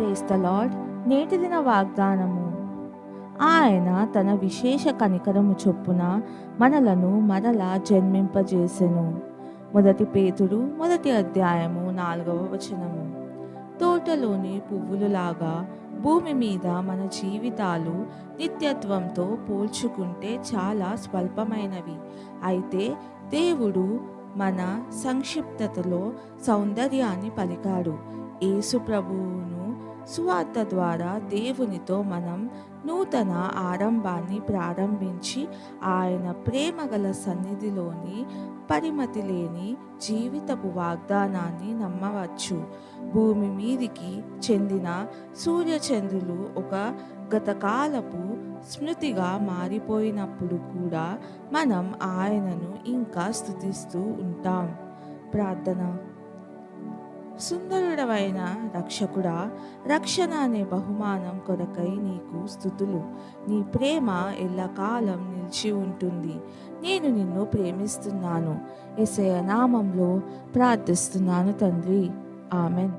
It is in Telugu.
ప్రేస్ ద లాడ్ నేటి దిన వాగ్దానము. ఆయన తన విశేష కనికరము చొప్పున మనలను మరలా జన్మింపజేసెను. మొదటి పేతుడు మొదటి అధ్యాయము నాలుగవ వచనము. తోటలోని పువ్వులులాగా భూమి మీద మన జీవితాలు నిత్యత్వంతో పోల్చుకుంటే చాలా స్వల్పమైనవి. అయితే దేవుడు మన సంక్షిప్తతలో సౌందర్యాన్ని పలికాడు. యేసు ప్రభువును సువార్త ద్వారా దేవునితో మనం నూతన ఆరంభాన్ని ప్రారంభించి ఆయన ప్రేమగల సన్నిధిలోని పరిమతి లేని జీవితపు వాగ్దానాన్ని నమ్మవచ్చు. భూమి మీదికి చెందిన సూర్యచంద్రులు ఒక గతకాలపు స్మృతిగా మారిపోయినప్పుడు కూడా మనం ఆయనను ఇంకా స్థుతిస్తూ ఉంటాం. ప్రార్థన సుందరుడవైన రక్షకుడా రక్షణ అనే బహుమానం కొరకై నీకు స్థుతులు. నీ ప్రేమ ఎల్లకాలం నిలిచి ఉంటుంది. నేను నిన్ను ప్రేమిస్తున్నాను. ఎసయ నామంలో ప్రార్థిస్తున్నాను తండ్రి. ఆమెన్.